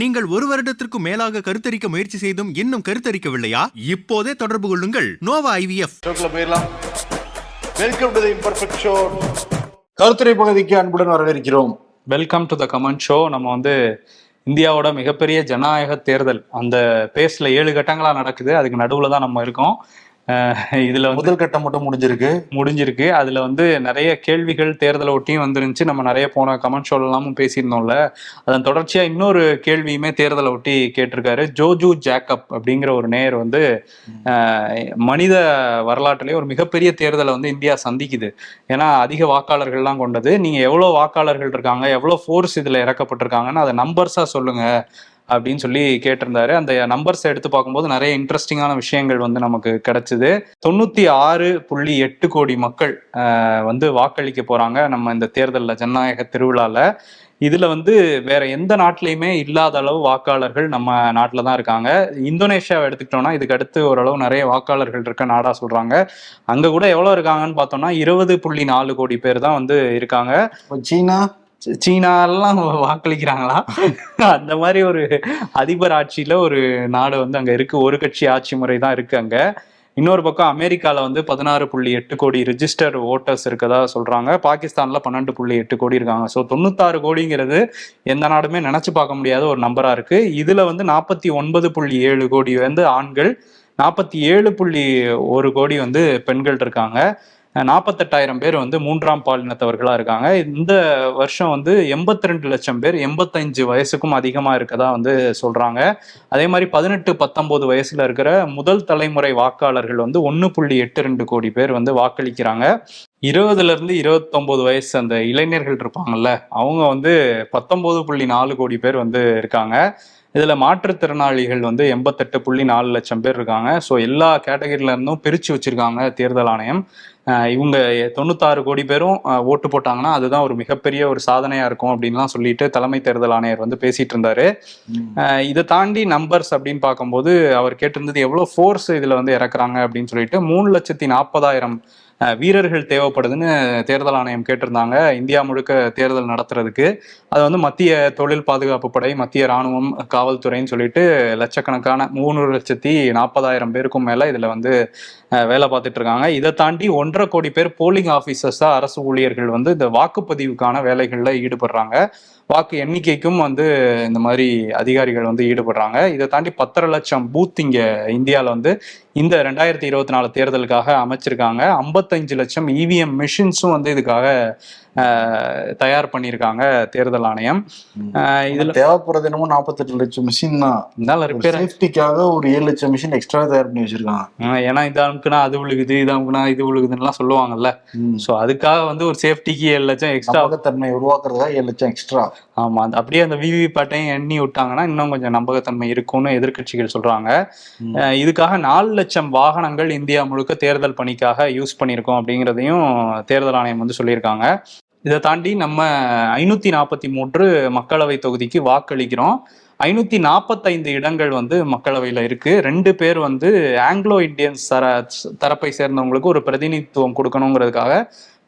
நீங்கள் ஒரு வருடத்திற்கு மேலாக கருத்தரிக்க முயற்சி செய்தும் இன்னும் கருத்தரிக்கவில்லையா? இப்போதே தொடர்பு கொள்ளுங்கள். Nova IVF. ஷோக்குள்ள போயிடலாம் welcome to the imperfect show கருத்துரை பகுதிக்கு அன்புடன் வரவேற்கிறோம். Welcome to the comment show நம்ம வந்து இந்தியாவோட மிகப்பெரிய ஜனநாயக தேர்தல். அந்த பேஸ்ல ஏழு கட்டங்களா நடக்குது. அதுக்கு நடுவுல தான் நம்ம இருக்கோம். இதுல முதல் கட்டம் மட்டும் முடிஞ்சிருக்கு. முடிஞ்சிருக்கு. அதுல வந்து நிறைய கேள்விகள் தேர்தலை ஒட்டியும் வந்துருந்துச்சு. நம்ம நிறைய போன கமெண்ட் ஷோல எல்லாமும் பேசியிருந்தோம்ல. அதன் தொடர்ச்சியா இன்னொரு கேள்வியுமே தேர்தலை ஒட்டி கேட்டிருக்காரு. ஜோஜு ஜேக்கப் அப்படிங்கிற ஒரு நேயர் வந்து மனித வரலாற்றிலே ஒரு மிகப்பெரிய தேர்தலை வந்து இந்தியா சந்திக்குது. ஏன்னா அதிக வாக்காளர்கள்லாம் கொண்டது. நீங்க எவ்வளவு வாக்காளர்கள் இருக்காங்க எவ்வளவு ஃபோர்ஸ் இதுல இறக்கப்பட்டிருக்காங்கன்னு அதை நம்பர்ஸா சொல்லுங்க. அப்படின்னு சொல்லி கேட்டிருந்தாரு. அந்த நம்பர்ஸ் எடுத்து பார்க்கும்போது நிறைய இன்ட்ரெஸ்டிங்கான விஷயங்கள் வந்து நமக்கு கிடைச்சது. தொண்ணூத்தி ஆறு புள்ளி எட்டு கோடி மக்கள் வந்து வாக்களிக்க போறாங்க நம்ம இந்த தேர்தலில் ஜனநாயக திருவிழால. இதுல வந்து வேற எந்த நாட்டிலையுமே இல்லாத அளவு வாக்காளர்கள் நம்ம நாட்டில் தான் இருக்காங்க. இந்தோனேஷியாவை எடுத்துக்கிட்டோம்னா இதுக்கு அடுத்து ஓரளவு நிறைய வாக்காளர்கள் இருக்க நாடா சொல்றாங்க. அங்க கூட எவ்வளவு இருக்காங்கன்னு பார்த்தோம்னா இருபது புள்ளி நாலு கோடி பேர் தான் வந்து இருக்காங்க. சீனா சீனாலாம் வாக்களிக்கிறாங்களா? அந்த மாதிரி ஒரு அதிபர் ஆட்சியில ஒரு நாடு வந்து அங்க இருக்கு. ஒரு கட்சி ஆட்சி முறை தான் இருக்கு அங்க. இன்னொரு பக்கம் அமெரிக்கால வந்து பதினாறு புள்ளி எட்டு கோடி ரிஜிஸ்டர் ஓட்டர்ஸ் இருக்கதா சொல்றாங்க. பாகிஸ்தான்ல பன்னெண்டு புள்ளி எட்டு கோடி இருக்காங்க. ஸோ தொண்ணூத்தாறு கோடிங்கிறது எந்த நாடுமே நினைச்சு பார்க்க முடியாத ஒரு நம்பரா இருக்கு. இதுல வந்து நாற்பத்தி ஒன்பது புள்ளி ஏழு கோடி வந்து ஆண்கள் நாற்பத்தி ஏழு புள்ளி ஒரு கோடி வந்து பெண்கள் இருக்காங்க. நாற்பத்தெட்டாயிரம் பேர் வந்து மூன்றாம் பாலினத்தவர்களாக இருக்காங்க. இந்த வருஷம் வந்து எண்பத்தி ரெண்டு லட்சம் பேர் எண்பத்தஞ்சு வயசுக்கும் அதிகமாக இருக்கதா வந்து சொல்கிறாங்க அதே மாதிரி பதினெட்டு பத்தொம்போது வயசில் இருக்கிற முதல் தலைமுறை வாக்காளர்கள் வந்து ஒன்று புள்ளி எட்டு ரெண்டு கோடி பேர் வந்து வாக்களிக்கிறாங்க. இருபதுல இருந்து இருபத்தொன்பது வயசு அந்த இளைஞர்கள் இருப்பாங்கல்ல அவங்க வந்து பத்தொன்பது புள்ளி நாலு கோடி பேர் வந்து இருக்காங்க. இதில் மாற்றுத்திறனாளிகள் வந்து எண்பத்தெட்டு புள்ளி நாலு லட்சம் பேர் இருக்காங்க. ஸோ எல்லா கேட்டகரியில இருந்தும் பிரித்து வச்சுருக்காங்க தேர்தல் ஆணையம். இவங்க தொண்ணூத்தாறு கோடி பேரும் ஓட்டு போட்டாங்கன்னா அதுதான் ஒரு மிகப்பெரிய ஒரு சாதனையா இருக்கும் அப்படின்லாம் சொல்லிட்டு தலைமை தேர்தல் ஆணையர் வந்து பேசிட்டு இருந்தாரு. இதை தாண்டி நம்பர்ஸ் அப்படின்னு பார்க்கும்போது அவர் கேட்டிருந்தது எவ்வளவு ஃபோர்ஸ் இதுல வந்து இறக்குறாங்க அப்படின்னு சொல்லிட்டு மூணு லட்சத்தி நாற்பதாயிரம் வீரர்கள் தேவைப்படுதுன்னு தேர்தல் ஆணையம் கேட்டிருந்தாங்க. இந்தியா முழுக்க தேர்தல் நடத்துறதுக்கு. அது வந்து மத்திய தொழில் பாதுகாப்பு படை மத்திய ராணுவம் காவல்துறைன்னு சொல்லிட்டு லட்சக்கணக்கான மூணு லட்சத்தி நாற்பதாயிரம் பேருக்கும் மேல இதுல வந்து வேலை பார்த்துட்டு இருக்காங்க. இதை தாண்டி ஒன்றரை கோடி பேர் போலிங் ஆஃபீஸர்ஸா அரசு ஊழியர்கள் வந்து இந்த வாக்குப்பதிவுக்கான வேலைகளில் ஈடுபடுறாங்க. வாக்கு எண்ணிக்கைக்கும் வந்து இந்த மாதிரி அதிகாரிகள் வந்து ஈடுபடுறாங்க. இதை தாண்டி பத்தரை லட்சம் பூத் இங்க இந்தியாவில் வந்து இந்த ரெண்டாயிரத்தி இருபத்தி நாலு தேர்தலுக்காக அமைச்சிருக்காங்க. ஐம்பத்தஞ்சு லட்சம் இவிஎம் மிஷின்ஸும் வந்து இதுக்காக தயார் பண்ணியிருக்காங்க தேர்தல் ஆணையம். இதுல தேவைப்படுறது என்னமோ நாற்பத்தெட்டு லட்சம் மிஷின் தான். இருந்தாலும் ரிப்பேர் சேஃப்டிக்காக ஒரு ஏழு லட்சம் மிஷின் எக்ஸ்ட்ரா தயார் பண்ணி வச்சிருக்காங்க. ஏன்னா இது அமுக்குனா அது விழுகுது இது அமுக்குனா இது விழுகுதுன்னுலாம் சொல்லுவாங்கல்ல. ஸோ அதுக்காக வந்து ஒரு சேஃப்டிக்கு ஏழு லட்சம் எக்ஸ்ட்ரா நம்பகத்தன்மை உருவாக்குறதுக்காக ஏழு லட்சம் எக்ஸ்ட்ரா ஆமா அப்படியே அந்த விவி பேட்டையும் எண்ணி விட்டாங்கன்னா இன்னும் கொஞ்சம் நம்பகத்தன்மை இருக்கும்னு எதிர்க்கட்சிகள் சொல்றாங்க. இதுக்காக நாலு லட்சம் வாகனங்கள் இந்தியா முழுக்க தேர்தல் பணிக்காக யூஸ் பண்ணியிருக்கோம் அப்படிங்கிறதையும் தேர்தல் ஆணையம் வந்து சொல்லியிருக்காங்க. இதை தாண்டி நம்ம ஐநூத்தி நாற்பத்தி மூன்று மக்களவை தொகுதிக்கு வாக்களிக்கிறோம். ஐநூத்தி நாற்பத்தைந்து இடங்கள் வந்து மக்களவையில இருக்கு. ரெண்டு பேர் வந்து ஆங்கிலோ இந்தியன்ஸ் தர தரப்பை சேர்ந்தவங்களுக்கு ஒரு பிரதிநிதித்துவம் கொடுக்கணுங்கிறதுக்காக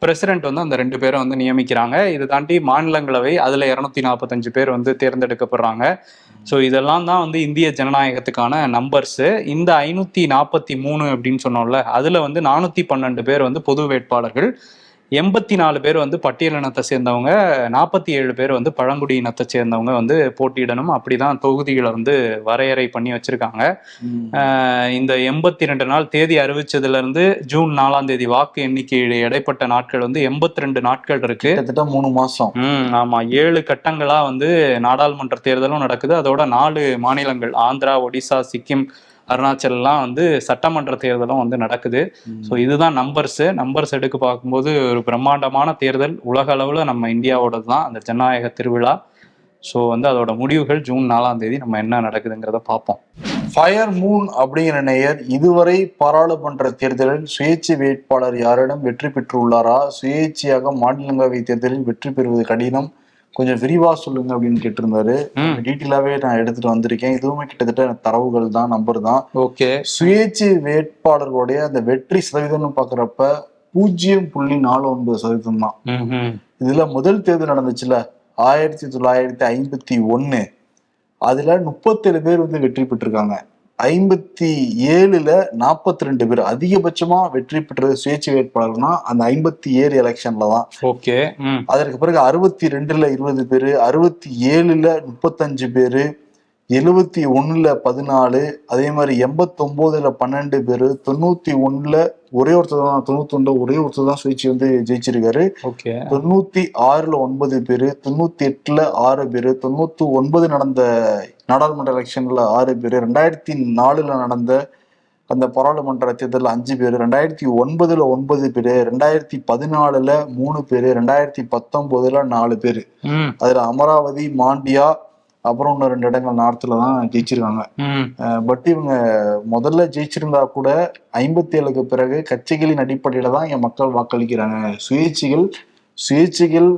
பிரசிடென்ட் வந்து அந்த ரெண்டு பேரை வந்து நியமிக்கிறாங்க. இதை தாண்டி மாநிலங்களவை அதில் இருநூத்தி நாற்பத்தஞ்சு பேர் வந்து தேர்ந்தெடுக்கப்படுறாங்க. ஸோ இதெல்லாம் தான் வந்து இந்திய ஜனநாயகத்துக்கான நம்பர்ஸு இந்த ஐநூற்றி நாற்பத்தி மூணு அப்படின்னு சொன்னோம்ல அதில் வந்து நானூற்றி பன்னெண்டு பேர் வந்து பொது வேட்பாளர்கள். எண்பத்தி நாலு பேர் வந்து பட்டியலினத்தை சேர்ந்தவங்க நாற்பத்தி ஏழு பேர் வந்து பழங்குடி இனத்தை சேர்ந்தவங்க வந்து போட்டியிடணும். அப்படிதான் தொகுதிகளை வந்து வரையறை பண்ணி வச்சிருக்காங்க. இந்த எண்பத்தி ரெண்டு நாள் தேதி அறிவிச்சதுல இருந்து ஜூன் நாலாம் தேதி வாக்கு எண்ணிக்கை இடைப்பட்ட நாட்கள் வந்து எண்பத்தி ரெண்டு நாட்கள் இருக்கு. கிட்டத்தட்ட மூணு மாசம். ம் ஆமா. ஏழு கட்டங்களா வந்து நாடாளுமன்ற தேர்தலும் நடக்குது. அதோட நாலு மாநிலங்கள் ஆந்திரா ஒடிசா சிக்கிம் அருணாச்சல்லாம் வந்து சட்டமன்ற தேர்தலும் வந்து நடக்குது. ஸோ இதுதான் நம்பர்ஸ் நம்பர்ஸ் எடுக்க பார்க்கும்போது ஒரு பிரம்மாண்டமான தேர்தல். உலக அளவில் நம்ம இந்தியாவோடது தான் அந்த ஜனநாயக திருவிழா. ஸோ வந்து அதோட முடிவுகள் ஜூன் நாலாம் தேதி நம்ம என்ன நடக்குதுங்கிறத பார்ப்போம். ஃபயர் மூன் அப்படிங்கிற நேயர் இதுவரை பாராளுமன்ற தேர்தலில் சுயேட்சை வேட்பாளர் யாரிடம் வெற்றி பெற்றுள்ளாரா? சுயேட்சையாக மாநிலங்களவை தேர்தலில் வெற்றி பெறுவது கடினம். கொஞ்சம் விரிவா சொல்லுங்க அப்படின்னு கேட்டிருந்தாரு. ம். டீட்டெயிலாவே நான் எடுத்துட்டு வந்திருக்கேன். இதுவுமே கிட்டத்தட்ட தரவுகள் தான் நம்பர் தான். ஓகே. சுயேட்சை வேட்பாளர்களுடைய அந்த வெற்றி சதவீதம்னு பாக்குறப்ப பூஜ்ஜியம் புள்ளி நாலு ஒன்பது சதவீதம் தான். இதுல முதல் தேர்தல் நடந்துச்சுல ஆயிரத்தி தொள்ளாயிரத்தி ஐம்பத்தி ஒன்னு அதுல முப்பத்தேழு பேர் வந்து வெற்றி பெற்றிருக்காங்க. ஐம்பத்தி ஏழுல நாற்பத்தி ரெண்டு பேர் அதிகபட்சமா வெற்றி பெற்றது சுயேட்சை வேட்பாளர்னா அந்த ஐம்பத்தி ஏழு எலெக்ஷன்ல தான். ஓகே அதற்கு பிறகு அறுபத்தி ரெண்டுல இருபது பேரு அறுபத்தி ஏழுல முப்பத்தஞ்சு பேரு எழுபத்தி ஒண்ணுல பதினாலு அதே மாதிரி எண்பத்தொன்பதுல பன்னெண்டு பேரு தொண்ணூத்தி ஒண்ணுல ஒரே ஒருத்தர் தான் தொண்ணூத்தி ஒண்ணுல ஒரே ஒருத்தர் தான் சுயேட்சை வந்து ஜெயிச்சிருக்காரு. ஓகே. தொண்ணூத்தி ஆறுல ஒன்பது பேரு தொண்ணூத்தி எட்டுல ஆறு பேரு தொண்ணூத்தி ஒன்பது நடந்த நாடாளுமன்ற எலெக்ஷன்ல ஆறு பேரு ரெண்டாயிரத்தி நாலுல நடந்த அந்த பாராளுமன்ற தேர்தலில் அஞ்சு பேர் ரெண்டாயிரத்தி ஒன்பதுல ஒன்பது பேரு ரெண்டாயிரத்தி பதினாலுல மூணு பேரு ரெண்டாயிரத்தி பத்தொன்பதுல நாலு பேரு. அதுல அமராவதி மாண்டியா அப்புறம் இன்னும் ரெண்டு இடங்கள் நார்த்ல தான் ஜெயிச்சிருக்காங்க. பட் இவங்க முதல்ல ஜெயிச்சிருந்தா கூட ஐம்பத்தி ஏழுக்கு பிறகு கட்சிகளின் அடிப்படையில தான் என் மக்கள் வாக்களிக்கிறாங்க. சுயேட்சைகள் சுயேட்சைகள்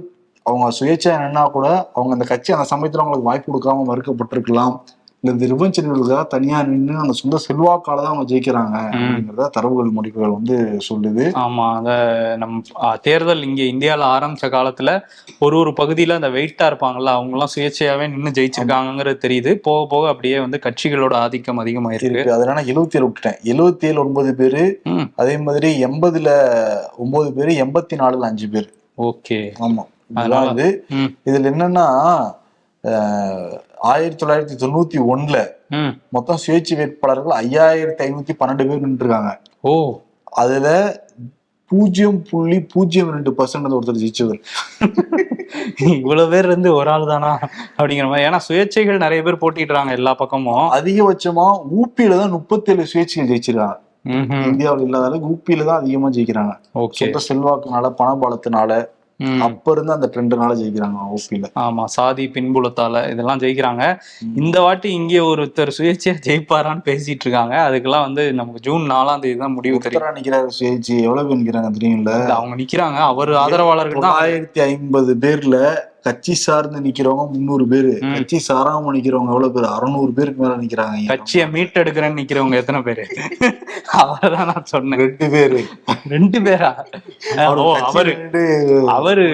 அவங்க சுயேட்சையா நின்னா கூட அவங்க அந்த கட்சி அந்த சமயத்துல அவங்களுக்கு வாய்ப்பு கொடுக்காம மறுக்கப்பட்டிருக்கலாம். இந்த ரிவஞ்சர்களுக்காக தனியா நின்று அந்த சொந்த செல்வாக்கால தான் அவங்க ஜெயிக்கிறாங்க அப்படிங்கிறத தரவுகள் முடிவுகள் வந்து சொல்லுது. ஆமா அத நம் தேர்தல் இங்க இந்தியால ஆரம்பிச்ச காலத்துல ஒரு ஒரு பகுதியில அந்த வெயிட்டா இருப்பாங்கல்ல அவங்க எல்லாம் சுயேட்சையாவே நின்னு ஜெயிச்சிருக்காங்கிறது தெரியுது. போக போக அப்படியே வந்து கட்சிகளோட ஆதிக்கம் அதிகமாயிருக்கு. அதனால எழுபத்தி ஏழு விட்டுட்டேன். எழுபத்தி ஏழு ஒன்பது பேரு அதே மாதிரி எண்பதுல ஒன்பது பேரு எண்பத்தி நாலுல அஞ்சு பேர். ஓகே. ஆமா. அதனால- இதுல என்னன்னா ஆயிரத்தி தொள்ளாயிரத்தி தொண்ணூத்தி ஒண்ணுல மொத்தம் சுயேட்சை வேட்பாளர்கள் ஐயாயிரத்தி ஐநூத்தி பன்னெண்டு பேர் நின்றுருக்காங்க. ஓ. அதுல பூஜ்ஜியம் புள்ளி பூஜ்ஜியம் ரெண்டு பர்சன்ட் ஒருத்தர் ஜெயிச்சவர். இவ்வளவு பேர் இருந்து ஒரு ஆள் தானா அப்படிங்கிற மாதிரி. ஏன்னா சுயேட்சைகள் நிறைய பேர் போட்டிடுறாங்க எல்லா பக்கமும். அதிகபட்சமா ஊபியில தான் முப்பத்தேழு சுயேட்சைகள் ஜெயிச்சிருக்காங்க. இந்தியாவில் இல்லாத அளவுக்கு ஊபியில தான் அதிகமா ஜெயிக்கிறாங்க. ஓகே. சொந்த செல்வாக்குனால பணபலத்தினால. அப்ப இருந்து அந்த ட்ரெண்டுனால ஜெயிக்கிறாங்க ஊபியில ஆமா சாதி பின்புலத்தால இதெல்லாம் ஜெயிக்கிறாங்க. இந்த வாட்டி இங்கே ஒருத்தர் சுயேட்சையா ஜெயிப்பாரான்னு பேசிட்டு இருக்காங்க. அதுக்கெல்லாம் வந்து நமக்கு ஜூன் நாலாம் தேதி தான் முடிவு தெரியும். நிக்கிறாரு சுயேட்சை. எவ்வளவு நிக்கிறாங்க தெரியும்ல? அவங்க நிக்கிறாங்க. அவர் ஆதரவாளர்கள் தான். தொள்ளாயிரத்தி ஐம்பது பேர்ல கட்சி சார்ந்து நிக்கிறவங்க முந்நூறு பேரு. கட்சி சாராம நிக்கிறவங்க எவ்வளவு பேர்? அறுநூறு பேருக்கு மேல நிக்கிறாங்க. கட்சியை மீட்டெடுக்கிறேன்னு நிக்கிறவங்க எத்தனை பேரு? அவர்தான் நான் சொன்னேன். ரெண்டு பேரு. ரெண்டு பேரா? அவரு அவரு.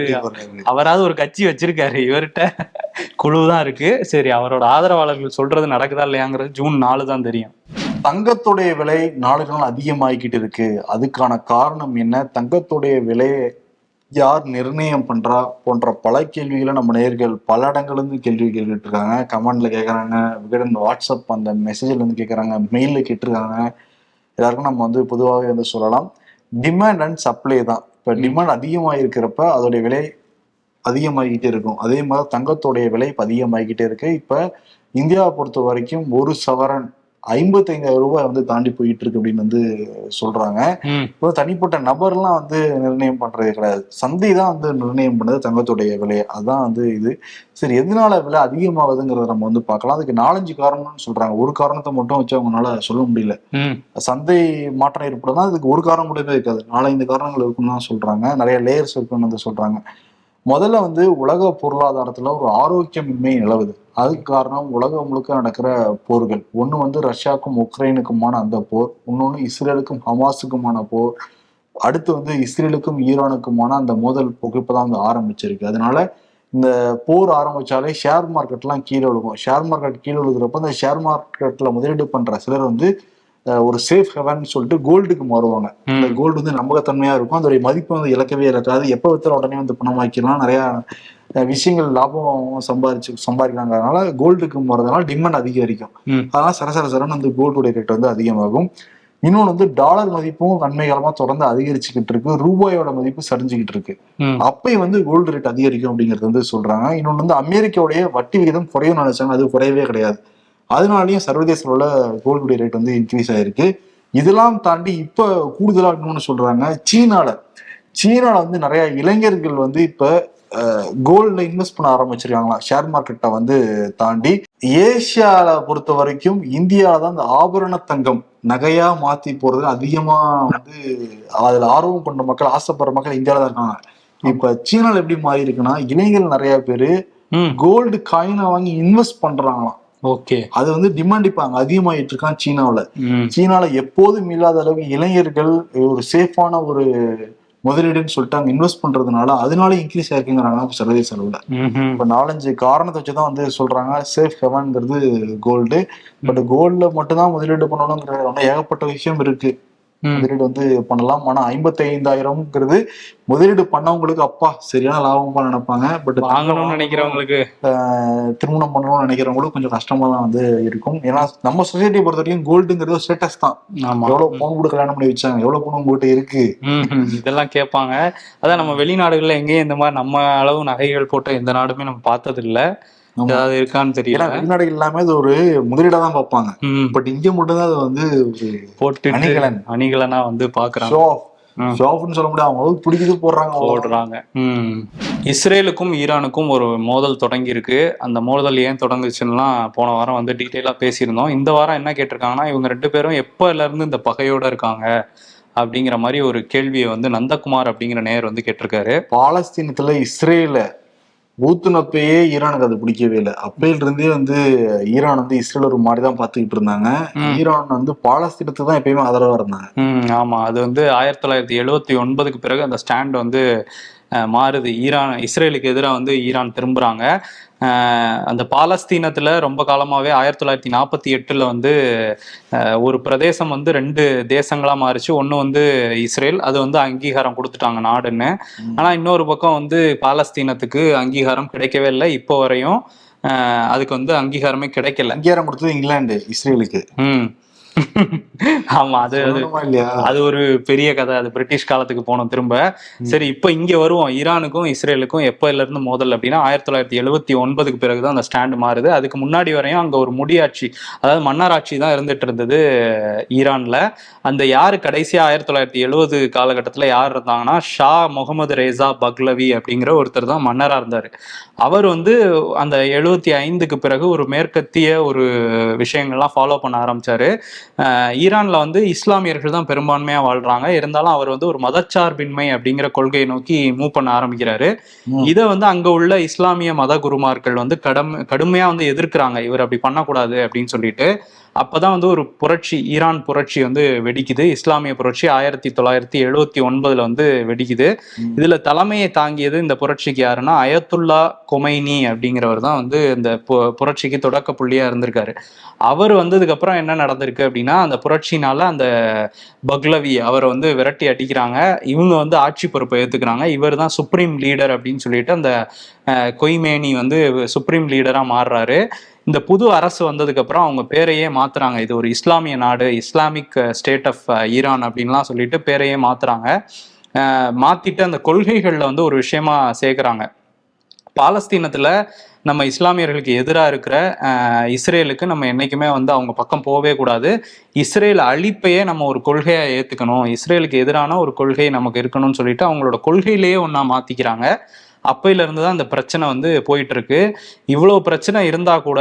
அவராவது ஒரு கட்சி வச்சிருக்காரு. இவர்கிட்ட குழு தான் இருக்கு. சரி அவரோட ஆதரவாளர்கள் சொல்றது நடக்குதா இல்லையாங்கிறது ஜூன் நாலு தான் தெரியும். தங்கத்துடைய விலை நாளுக்கு நாள் அதிகமாகிக்கிட்டு இருக்கு. அதுக்கான காரணம் என்ன? தங்கத்துடைய விலையை யார் நிர்ணயம் பண்றா போன்ற பல கேள்விகளை நம்ம நேர்கள் பல இடங்கள்ல இருந்து கேள்வி கேட்டுட்டு இருக்காங்க கமெண்ட்ல கேக்குறாங்க. விகடன் வாட்ஸ்அப் அந்த மெசேஜ்ல இருந்து கேக்குறாங்க. மெயில்ல கேட்டிருக்காங்க. எல்லாருக்கும் நம்ம வந்து பொதுவாகவே வந்து சொல்லலாம். டிமாண்ட் அண்ட் சப்ளை தான். இப்ப டிமாண்ட் அதிகமாக இருக்கிறப்ப அதோடைய விலை அதிகமாகிக்கிட்டே இருக்கும். அதே மாதிரி தங்கத்தோடைய விலை இப்ப அதிகமாகிக்கிட்டே இருக்கு. இப்ப இந்தியாவை பொறுத்த வரைக்கும் ஒரு சவரன் ஐம்பத்தைந்தாயிரம் ரூபாய் வந்து தாண்டி போயிட்டு இருக்கு அப்படின்னு வந்து சொல்றாங்க. இப்போ தனிப்பட்ட நபர்லாம் வந்து நிர்ணயம் பண்றது கிடையாது. சந்தை தான் வந்து நிர்ணயம் பண்ணது தங்கத்துடைய விலையை அதான் வந்து இது. சரி எதனால விலை அதிகமாகுதுங்கிறத நம்ம வந்து பார்க்கலாம். அதுக்கு நாலஞ்சு காரணம்னு சொல்றாங்க. ஒரு காரணத்தை மட்டும் வச்சு அவங்களால சொல்ல முடியல. சந்தை மாற்றம் ஏற்படுதா அதுக்கு ஒரு காரணம் மட்டுமே இருக்காது. நாலஞ்சு காரணங்கள் இருக்குன்னு தான் சொல்றாங்க. நிறைய லேயர்ஸ் இருக்குன்னு வந்து சொல்றாங்க. முதல்ல வந்து உலக பொருளாதாரத்துல ஒரு ஆரோக்கியமின்மை நிலவுது. அதுக்கு காரணம் உலகம் முழுக்க நடக்கிற போர்கள். ஒன்று வந்து ரஷ்யாவுக்கும் உக்ரைனுக்குமான அந்த போர். இன்னொன்று இஸ்ரேலுக்கும் ஹமாஸுக்குமான போர். அடுத்து வந்து இஸ்ரேலுக்கும் ஈரானுக்குமான அந்த மோதல் புகைப்பு தான் வந்து ஆரம்பிச்சிருக்கு. அதனால இந்த போர் ஆரம்பிச்சாலே ஷேர் மார்க்கெட்லாம் கீழே விழுகும். ஷேர் மார்க்கெட் கீழே விழுகிறப்ப அந்த ஷேர் மார்க்கெட்டில் முதலீடு பண்ணுற சிலர் வந்து ஒரு சேஃப் ஹெவன் சொல்லிட்டு கோல்டுக்கு மாறுவாங்க. இந்த கோல்டு வந்து நம்பகத்தன்மையா இருக்கும். அதோடைய மதிப்பு வந்து இழக்கவே இழக்காது. எப்போ வித்தாலும் உடனே வந்து பணமாக்கிடலாம். நிறைய விஷயங்கள் லாபம் சம்பாரிச்சு சம்பாதிக்கிறாங்க அதனால கோல்டுக்கு போறதுனால டிமாண்ட் அதிகரிக்கும். அதனால சரசர சரன்னு வந்து கோல்டுடைய ரேட் வந்து அதிகமாகும். இன்னொன்று வந்து டாலர் மதிப்பும் நன்மை காலமா தொடர்ந்து அதிகரிச்சுக்கிட்டு இருக்கு. ரூபாயோட மதிப்பு சரிஞ்சுக்கிட்டு இருக்கு. அப்பயும் வந்து கோல்டு ரேட் அதிகரிக்கும் அப்படிங்கிறது வந்து சொல்றாங்க. இன்னொன்று வந்து அமெரிக்காவுடைய வட்டி விகிதம் குறையும் நினைச்சாங்க அது குறையவே கிடையாது. அதனாலயும் சர்வதேச அளவுல கோல்டுடைய ரேட் வந்து இன்க்ரீஸ் ஆயிருக்கு. இதெல்லாம் தாண்டி இப்ப கூடுதலா இன்னொன்னு சொல்றாங்க சீனால. சீனால வந்து நிறைய இளைஞர்கள் வந்து இப்ப கோல்ட்ல இன்வெஸ்ட் பண்ண ஆரம்பிச்சிருக்காங்களாம் ஷேர் மார்க்கெட்டை வந்து தாண்டி ஏசியால பொறுத்த வரைக்கும் இந்தியால தான் இந்த ஆபரண தங்கம் நகையா மாத்தி போறது அதிகமா வந்து அதுல ஆர்வம் கொண்ட மக்கள் ஆசைப்படுற மக்கள் இந்தியால தான் இருக்காங்க. இப்ப சீனால எப்படி மாறி இருக்குன்னா இளைஞர்கள் நிறைய பேரு கோல்டு காயினை வாங்கி இன்வெஸ்ட் பண்றாங்களாம். ஓகே. அது வந்து டிமாண்ட் இப்ப அங்க அதிகமாயிட்டு இருக்கான் சீனாவுல. ம். சீனால எப்போதும் இல்லாத அளவுக்கு இளைஞர்கள் ஒரு சேஃபான ஒரு முதலீடுன்னு சொல்லிட்டு அங்க இன்வெஸ்ட் பண்றதுனால அதனால இன்க்ரீஸ் ஆயிருக்குங்கிறாங்க சர்வதேச அளவுல. இப்ப நாலஞ்சு காரணத்தை வச்சுதான் வந்து சொல்றாங்க. சேஃப் ஹெவன்ங்கிறது கோல்டு பட் கோல்ட்ல மட்டும்தான் முதலீடு பண்ணணுங்கிற ஒண்ணு ஏகப்பட்ட விஷயம் இருக்கு. முதலீடு வந்து பண்ணலாம். ஆனா ஐம்பத்தி ஐந்தாயிரம்ங்கிறது முதலீடு பண்ணவங்களுக்கு அப்பா சரியான லாபமா நினைப்பாங்க. பட் வாங்கணும்னு நினைக்கிறவங்களுக்கு. திருமணம் பண்ணணும்னு நினைக்கிறவங்களுக்கு கொஞ்சம் கஷ்டமா தான் வந்து இருக்கும். ஏன்னா நம்ம சொசைட்டியை பொறுத்த வரைக்கும் கோல்டுங்கிறது ஸ்டேட்டஸ் தான். எவ்வளவு பவுன் கூட கல்யாணம் பண்ணி வச்சாங்க எவ்வளவு பவுன் உங்ககிட்ட இருக்கு. இதெல்லாம் கேட்பாங்க. அதான் நம்ம வெளிநாடுகள்ல எங்கேயும் இந்த மாதிரி நம்ம அளவு நகைகள் போட்ட எந்த நாடுமே நம்ம பார்த்தது இல்ல. ஏதாவது இருக்கான்னு தெரியல வெளிநாடுகள் எல்லாமே அது ஒரு முதலீடா தான் பார்ப்பாங்க. பட் இங்க மட்டும்தான் அது வந்து ஒரு போட்டுட்டு அணிகலன். அணிகலனா வந்து பாக்குறாங்க ஷோ ஆஃப் ம். ஷோ ஆஃப்னு சொல்ல முடியாது அவங்களுக்கு பிடிக்குது போடுறாங்க. போடுறாங்க. இஸ்ரேலுக்கும் ஈரானுக்கும் ஒரு மோதல் தொடங்கி இருக்கு அந்த மோதல் ஏன் தொடங்குச்சுன்னுலாம் போன வாரம் வந்து டீட்டெயிலாக பேசியிருந்தோம் இந்த வாரம் என்ன கேட்டிருக்காங்கன்னா இவங்க ரெண்டு பேரும் எப்போல இருந்து இந்த பகையோட இருக்காங்க அப்படிங்கிற மாதிரி ஒரு கேள்வியை வந்து நந்தகுமார் அப்படிங்கிற நேயர் வந்து கேட்டிருக்காரு பாலஸ்தீனத்துல இஸ்ரேல ஊத்துனப்பயே ஈரானுக்கு அது பிடிக்கவே இல்லை. அப்பையில இருந்தே வந்து ஈரான் வந்து இஸ்ரேல் ஒரு மாதிரி தான் பார்த்துக்கிட்டு இருந்தாங்க. ஈரான் வந்து பாலஸ்தீனத்துக்கு தான் எப்பயுமே ஆதரவா இருந்தாங்க. ஆமா. அது வந்து ஆயிரத்தி தொள்ளாயிரத்தி எழுவத்தி ஒன்பதுக்கு பிறகு அந்த ஸ்டாண்ட் வந்து மாறுது. ஈரான் இஸ்ரேலுக்கு எதிராக வந்து ஈரான் திரும்புறாங்க. அந்த பாலஸ்தீனத்துல ரொம்ப காலமாவே ஆயிரத்தி தொள்ளாயிரத்தி நாற்பத்தி எட்டுல வந்து ஒரு பிரதேசம் வந்து ரெண்டு தேசங்களா மாறிச்சு. ஒன்று வந்து இஸ்ரேல் அது வந்து அங்கீகாரம் கொடுத்துட்டாங்க நாடுன்னு. ம். ஆனா இன்னொரு பக்கம் வந்து பாலஸ்தீனத்துக்கு அங்கீகாரம் கிடைக்கவே இல்லை. இப்போ வரையும் அதுக்கு வந்து அங்கீகாரமே கிடைக்கல. அங்கீகாரம் கொடுத்தது இங்கிலாந்து இஸ்ரேலுக்கு. ம். ஆமா அது அது ஒரு பெரிய கதை. அது பிரிட்டிஷ் காலத்துக்கு போனோம் திரும்ப. சரி இப்போ இங்க வருவோம். ஈரானுக்கும் இஸ்ரேலுக்கும் எப்போல இருந்து மோதல் அப்படின்னா ஆயிரத்தி தொள்ளாயிரத்தி எழுவத்தி ஒன்பதுக்கு பிறகுதான் அந்த ஸ்டாண்ட் மாறுது. அதுக்கு முன்னாடி வரையும் அங்க ஒரு முடியாட்சி அதாவது மன்னராட்சி தான் இருந்துட்டு இருந்தது ஈரான்ல. அந்த யாரு கடைசியா ஆயிரத்தி தொள்ளாயிரத்தி எழுவது காலகட்டத்துல யார் இருந்தாங்கன்னா ஷா முகமது ரேசா பக்லவி அப்படிங்கிற ஒருத்தர் தான் மன்னரா இருந்தாரு. அவர் வந்து அந்த எழுவத்தி ஐந்துக்கு பிறகு ஒரு மேற்கத்திய ஒரு விஷயங்கள்லாம் ஃபாலோ பண்ண ஆரம்பிச்சாரு. ஈரான்ல வந்து இஸ்லாமியர்கள் தான் பெரும்பான்மையா வாழ்றாங்க. இருந்தாலும் அவர் வந்து ஒரு மதச்சார்பின்மை அப்படிங்கிற கொள்கையை நோக்கி மூவ் பண்ண ஆரம்பிக்கிறாரு. இதை வந்து அங்க உள்ள இஸ்லாமிய மத குருமார்கள் வந்து கடும் கடுமையா வந்து எதிர்க்கிறாங்க. இவர் அப்படி பண்ணக்கூடாது அப்படின்னு சொல்லிட்டு. அப்பதான் வந்து ஒரு புரட்சி ஈரான் புரட்சி வந்து வெடிக்குது. இஸ்லாமிய புரட்சி ஆயிரத்தி தொள்ளாயிரத்தி எழுவத்தி ஒன்பதுல வந்து வெடிக்குது. இதுல தலைமையை தாங்கியது இந்த புரட்சிக்கு யாருன்னா அயத்துல்லா கொமைனி அப்படிங்கிறவர் தான் வந்து இந்த பு- புரட்சிக்கு தொடக்க புள்ளியா இருந்திருக்காரு. அவர் வந்ததுக்கு அப்புறம் என்ன நடந்திருக்கு அப்படின்னா அந்த புரட்சினால அந்த பக்லவி அவரை வந்து விரட்டி அடிக்கிறாங்க. இவங்க வந்து ஆட்சி பொறுப்பை ஏத்துக்கிறாங்க. இவர் தான் சுப்ரீம் லீடர் அப்படின்னு சொல்லிட்டு அந்த கொய்மேனி வந்து சுப்ரீம் லீடரா மாறுறாரு. இந்த புது அரசு வந்ததுக்கு அப்புறம் அவங்க பேரையே மாத்துறாங்க. இது ஒரு இஸ்லாமிய நாடு இஸ்லாமிக் ஸ்டேட் ஆஃப் ஈரான் அப்படின்லாம் சொல்லிட்டு பேரையே மாத்துறாங்க. மாத்திட்டு அந்த கொள்கைகள்ல வந்து ஒரு விஷயமா சேர்க்குறாங்க பாலஸ்தீனத்துல நம்ம இஸ்லாமியர்களுக்கு எதிராக இருக்கிற இஸ்ரேலுக்கு நம்ம என்றைக்குமே வந்து அவங்க பக்கம் போகவே கூடாது. இஸ்ரேல் அழிப்பையே நம்ம ஒரு கொள்கையாக ஏற்றுக்கணும் இஸ்ரேலுக்கு எதிரான ஒரு கொள்கை நமக்கு இருக்கணும்னு சொல்லிட்டு அவங்களோட கொள்கையிலேயே ஒன்றா மாற்றிக்கிறாங்க அப்பையில இருந்து தான் இந்த பிரச்சனை வந்து போயிட்டு இருக்கு இவ்வளோ பிரச்சனை இருந்தால் கூட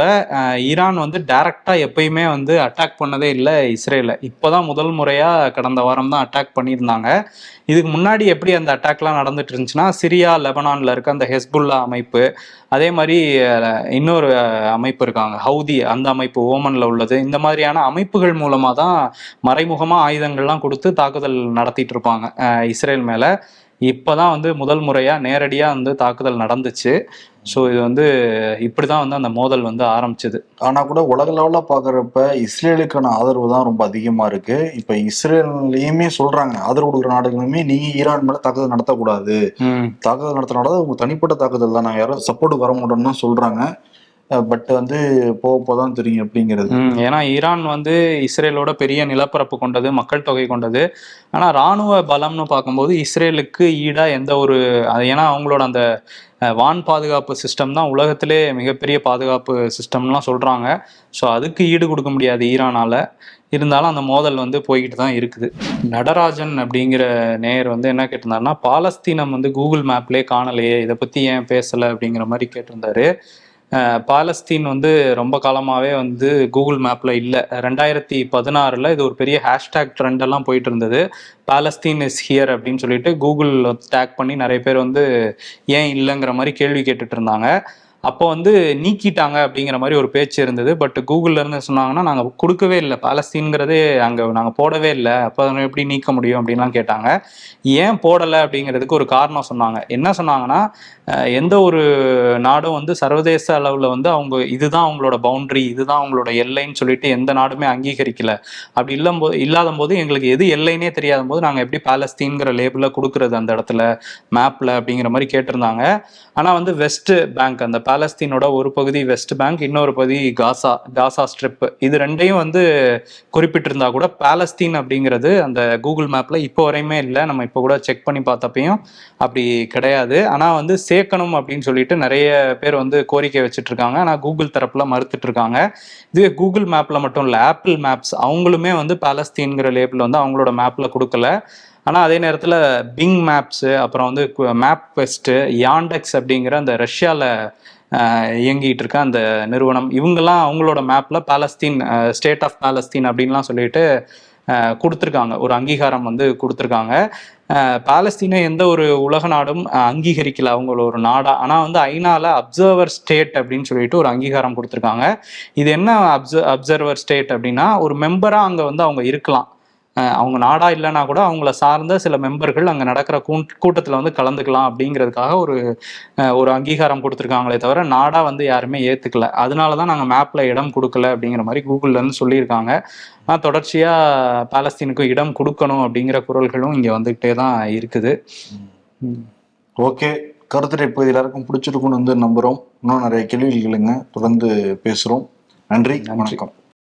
ஈரான் வந்து டைரக்டாக எப்பயுமே வந்து அட்டாக் பண்ணதே இல்லை இஸ்ரேலை இப்போதான் முதல் முறையாக கடந்த வாரம் தான் அட்டாக் பண்ணியிருந்தாங்க. இதுக்கு முன்னாடி எப்படி அந்த அட்டாக்லாம் நடந்துட்டு இருந்துச்சுன்னா சிரியா லெபனானில் இருக்க அந்த ஹெஸ்புல்லா அமைப்பு அதே மாதிரி இன்னொரு அமைப்பு இருக்காங்க ஹவுதி அந்த அமைப்பு ஓமனில் உள்ளது. இந்த மாதிரியான அமைப்புகள் மூலமாக தான் மறைமுகமாக ஆயுதங்கள்லாம் கொடுத்து தாக்குதல் நடத்திட்டு இருப்பாங்க இஸ்ரேல் மேலே. இப்பதான் வந்து முதல் முறையா நேரடியா வந்து தாக்குதல் நடந்துச்சு. ஸோ இது வந்து இப்படிதான் வந்து அந்த மோதல் வந்து ஆரம்பிச்சது. ஆனா கூட உலக லெவல்ல பாக்குறப்ப இஸ்ரேலுக்கான ஆதரவு தான் ரொம்ப அதிகமா இருக்கு. இப்ப இஸ்ரேல்லையுமே சொல்றாங்க ஆதரவு கொடுக்குற நாடுகளுமே நீங்க ஈரான் மேல தாக்குதல் நடத்தக்கூடாது. தாக்குதல் நடத்தினால உங்க தனிப்பட்ட தாக்குதல் தான். நாங்க யாரும் சப்போர்ட் வர மாட்டோம்னு தான் சொல்றாங்க. பட் வந்து போக போதான் தெரியும் அப்படிங்கிறது. ஏன்னா ஈரான் வந்து இஸ்ரேலோட பெரிய நிலப்பரப்பு கொண்டது மக்கள் தொகை கொண்டது. ஆனா ராணுவ பலம்னு பார்க்கும்போது இஸ்ரேலுக்கு ஈடா எந்த ஒரு ஏன்னா அவங்களோட அந்த வான் பாதுகாப்பு சிஸ்டம் தான் உலகத்திலே மிகப்பெரிய பாதுகாப்பு சிஸ்டம்லாம் சொல்றாங்க. ஸோ அதுக்கு ஈடு கொடுக்க முடியாது ஈரானால. இருந்தாலும் அந்த மோதல் வந்து போய்கிட்டு தான் இருக்குது. நடராஜன் அப்படிங்கிற நேயர் வந்து என்ன கேட்டிருந்தாருன்னா பாலஸ்தீனம் வந்து கூகுள் மேப்லேயே காணலையே இதை பற்றி ஏன் பேசலை அப்படிங்கிற மாதிரி கேட்டிருந்தாரு. பாலஸ்தீன் வந்து ரொம்ப காலமாகவே வந்து கூகுள் மேப்பில் இல்லை. ரெண்டாயிரத்தி பதினாறில் இது ஒரு பெரிய ஹேஷ்டேக் ட்ரெண்ட் எல்லாம் போயிட்டு இருந்தது. பாலஸ்தீன் இஸ் ஹியர் அப்படின்னு சொல்லிட்டு கூகுள் டேக் பண்ணி நிறைய பேர் வந்து ஏன் இல்லைங்கிற மாதிரி கேள்வி கேட்டுட்டு இருந்தாங்க. அப்போ வந்து நீக்கிட்டாங்க அப்படிங்கிற மாதிரி ஒரு பேச்சு இருந்தது. பட் கூகுள்ல இருந்து சொன்னாங்கன்னா நாங்கள் கொடுக்கவே இல்லை. பாலஸ்தீன்கிறதே அங்கே நாங்கள் போடவே இல்லை. அப்போ எப்படி நீக்க முடியும் அப்படின்லாம் கேட்டாங்க. ஏன் போடலை அப்படிங்கிறதுக்கு ஒரு காரணம் சொன்னாங்க. என்ன சொன்னாங்கன்னா எந்த ஒரு நாடும் வந்து சர்வதேச அளவில் வந்து அவங்க இதுதான் அவங்களோட பவுண்ட்ரி இதுதான் அவங்களோட எல்லைன்னு சொல்லிட்டு எந்த நாடுமே அங்கீகரிக்கல. அப்படி இல்லம்போது இல்லாத போது எங்களுக்கு எது எல்லைன்னே தெரியாத போது நாங்கள் எப்படி பாலஸ்தீன்கிற லேபிளில் கொடுக்கறது அந்த இடத்துல மேப்ல அப்படிங்கிற மாதிரி கேட்டிருந்தாங்க. ஆனால் வந்து வெஸ்ட் பேங்க் அந்த பாலஸ்தீனோட ஒரு பகுதி வெஸ்ட் பேங்க் இன்னொரு பகுதி காசா காசா ஸ்ட்ரிப். இது ரெண்டையும் வந்து குறிப்பிட்டிருந்தா கூட பாலஸ்தீன் அப்படிங்கிறது அந்த கூகுள் மேப்ல இப்போ வரையுமே இல்லை. நம்ம இப்போ கூட செக் பண்ணி பார்த்தப்பையும் அப்படி கிடையாது. ஆனால் வந்து சேர்க்கணும் அப்படின்னு சொல்லிட்டு நிறைய பேர் வந்து கோரிக்கை வச்சுட்டு இருக்காங்க கூகுள் தரப்புல மறுத்துட்டு இருக்காங்க இதுவே கூகுள் மேப்ல மட்டும் இல்லை ஆப்பிள் மேப்ஸ் அவங்களுமே வந்து பாலஸ்தீன்கிற லேபிள் வந்து அவங்களோட மேப்ல கொடுக்கல. ஆனால் அதே நேரத்தில் பிங் மேப்ஸு அப்புறம் வந்து மேப் வெஸ்ட்டு யாண்டெக்ஸ் அப்படிங்கிற அந்த ரஷ்யாவில் இயங்கிட்டு இருக்க அந்த நிறுவனம். இவங்கெல்லாம் அவங்களோட மேப்பில் பாலஸ்தீன் ஸ்டேட் ஆஃப் பாலஸ்தீன் அப்படின்லாம் சொல்லிட்டு கொடுத்துருக்காங்க. ஒரு அங்கீகாரம் வந்து கொடுத்துருக்காங்க. பாலஸ்தீனை எந்த ஒரு உலக நாடும் அங்கீகரிக்கல. அவங்கள ஒரு நாடா ஆனால் வந்து ஐநாவில் அப்சர்வர் ஸ்டேட் அப்படின்னு சொல்லிட்டு ஒரு அங்கீகாரம் கொடுத்துருக்காங்க. இது என்ன அப்சர் அப்சர்வர் ஸ்டேட் அப்படின்னா ஒரு மெம்பராக அங்கே வந்து அவங்க இருக்கலாம். அவங்க நாடா இல்லைன்னா கூட அவங்கள சார்ந்த சில மெம்பர்கள் அங்கே நடக்கிற கூட் கூட்டத்தில் வந்து கலந்துக்கலாம் அப்படிங்கிறதுக்காக ஒரு ஒரு அங்கீகாரம் கொடுத்துருக்காங்களே தவிர நாடா வந்து யாருமே ஏற்றுக்கல அதனால தான் நாங்கள் மேப்பில் இடம் கொடுக்கல அப்படிங்கிற மாதிரி கூகுள்ல இருந்து சொல்லியிருக்காங்க. ஆனால் தொடர்ச்சியாக பாலஸ்தீனுக்கு இடம் கொடுக்கணும் அப்படிங்கிற குரல்களும் இங்கே வந்துகிட்டே தான் இருக்குது. ஓகே. கருத்துரை பகுதி எல்லாருக்கும் பிடிச்சிருக்கும்னு வந்து நம்புறோம். இன்னும் நிறைய கேள்விகள் கேளுங்க தொடர்ந்து நன்றி. நன்றி. வணக்கம்.